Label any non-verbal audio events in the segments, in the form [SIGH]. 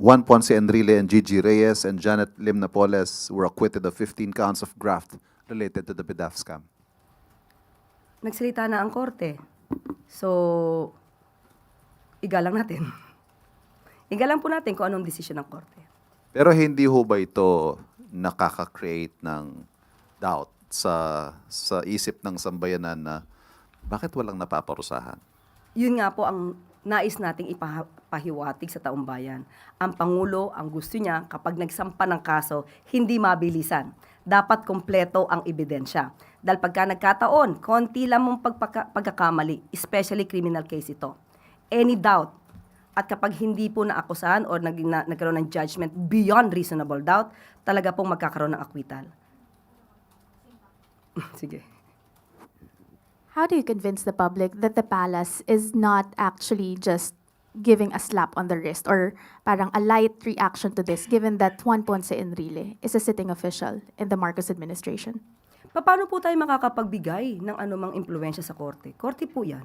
Juan Ponce Enrile and Gigi Reyes and Janet Lim Napoles were acquitted of 15 counts of graft related to the BIDAF scam. Nagsalita na ang korte. So, igalang natin. [LAUGHS] Igalang po natin kung anong desisyon ng korte. Pero hindi ho ba ito nakaka-create ng doubt sa sa isip ng sambayanan na bakit walang napaparusahan? Yun nga po ang nais nating ipahiwatig sa taong bayan. Ang Pangulo, ang gusto niya, kapag nagsampa ng kaso, hindi mabilisan. Dapat kompleto ang ebidensya. Dahil pagka nagkataon, konti lang mong pagpaka- pagkakamali, especially criminal case ito. Any doubt, at kapag hindi po naakusahan or nag, na, nagkaroon ng judgment beyond reasonable doubt, talaga pong magkakaroon ng akwital. [LAUGHS] Sige. How do you convince the public that the palace is not actually just giving a slap on the wrist or parang a light reaction to this, given that Juan Ponce Enrile is a sitting official in the Marcos administration? Paano po tayo makakapagbigay ng anumang impluensya sa korte? Korte po yan.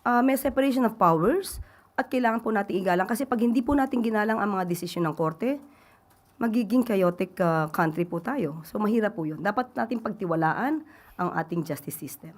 Ah, may separation of powers at kailangan po natin igalang kasi pag hindi po natin ginalang ang mga desisyon ng korte, magiging chaotic ah, country po tayo. So mahirap po yun. Dapat natin pagtiwalaan ang ating justice system.